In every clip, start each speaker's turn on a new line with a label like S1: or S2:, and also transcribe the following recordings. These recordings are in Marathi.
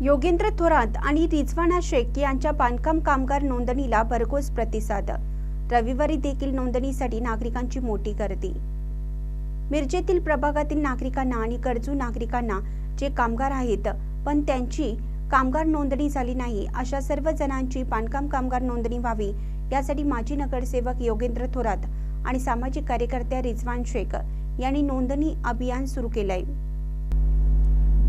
S1: योगेंद्र थोरात आणि रिजवाना शेख यांच्या बांधकाम कामगार नोंदणीला भरघोस प्रतिसाद. रविवारी देखील नोंदणीसाठी नागरिकांची मोठी गर्दी. मिरजेतील प्रभागातील नागरिकांना आणि गरजू नागरिकांना जे कामगार आहेत पण त्यांची कामगार नोंदणी झाली नाही अशा सर्व जणांची बांधकाम कामगार नोंदणी व्हावी यासाठी माजी नगरसेवक योगेंद्र थोरात आणि सामाजिक कार्यकर्त्या रिजवान शेख यांनी नोंदणी अभियान सुरू केलंय.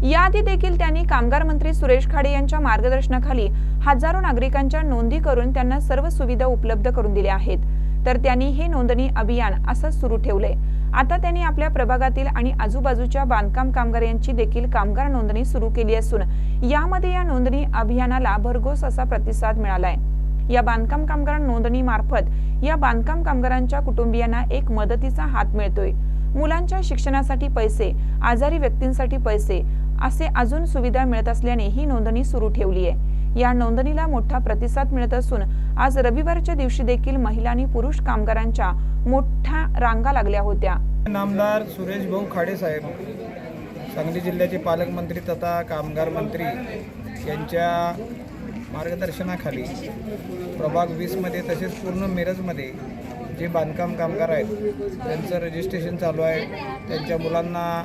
S2: याआधी देखील त्यांनी कामगार मंत्री सुरेश खाडे यांच्या मार्गदर्शनाखाली हजारो नागरिकांच्या नोंदी करून त्यांना सर्व सुविधा उपलब्ध करून दिल्या आहेत. तर त्यांनी हे नोंदणी अभियान असंच सुरू ठेवलंय. आता त्यांनी आपल्या प्रभागातील आणि आजूबाजूच्या बांधकाम कामगार यांची देखील कामगार नोंदणी सुरू केली असून यामध्ये या नोंदणी अभियानाला भरघोस असा प्रतिसाद मिळालाय. या बांधकाम कामगार नोंदणी मार्फत या बांधकाम कामगारांच्या कुटुंबियांना एक मदतीचा हात मिळतोय. मुलांच्या शिक्षणासाठी पैसे आजारी व्यक्तींसाठी पैसे असे अजून सुविधा मिळत असल्याने ही नोंदणी सुरू ठेवली आहे. या नोंदणीला मोठा प्रतिसाद मिळत असून आज रविवारच्या दिवशी देखील महिला आणि पुरुष कामगारांच्या मोठ्या रांगा लागल्या होत्या.
S3: नामदार सुरेश भाऊ खाडे साहेब सांगली जिल्ह्याचे पालकमंत्री तथा कामगार मंत्री यांच्या मार्गदर्शनाखाली प्रभाग वीसमध्ये तसेच पूर्ण मिरजमध्ये जे बांधकाम कामगार आहेत त्यांचं रजिस्ट्रेशन चालू आहे. त्यांच्या मुलांना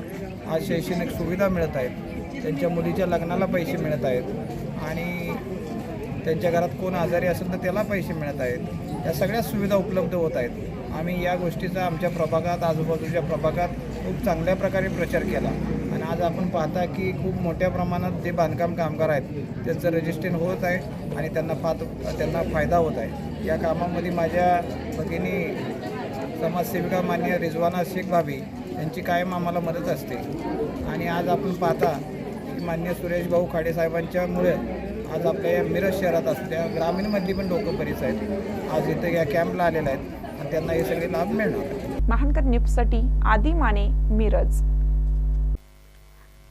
S3: आज शैक्षणिक सुविधा मिळत आहेत. त्यांच्या मुलीच्या लग्नाला पैसे मिळत आहेत. आणि त्यांच्या घरात कोण आजारी असेल तर त्याला पैसे मिळत आहेत. या सगळ्या सुविधा उपलब्ध होत आहेत. आम्ही या गोष्टीचा आमच्या प्रभागात आजूबाजूच्या प्रभागात खूप चांगल्या प्रकारे प्रचार केला. आणि आज आपण पाहता की खूप मोठ्या प्रमाणात जे बांधकाम कामगार आहेत त्यांचं रजिस्ट्रेशन होत आहे आणि त्यांना फा त्यांना फायदा होत आहे. या कामामध्ये माझ्या भगिनी समाजसेविका मान्य रिजवाना शेख भाभी यांची कायम आम्हाला मदत असते. आणि आज आपण पाहता की मान्य सुरेश भाऊ खाडेसाहेबांच्यामुळे आज आपल्या या मिरज शहरात असल्या ग्रामीणमधली पण लोकं बरीच आहेत. आज इथे या कॅम्पला आलेल्या आहेत आणि त्यांना हे सगळे लाभ मिळणार.
S2: महानकर न्यूजसाठी आदी माने मिरज.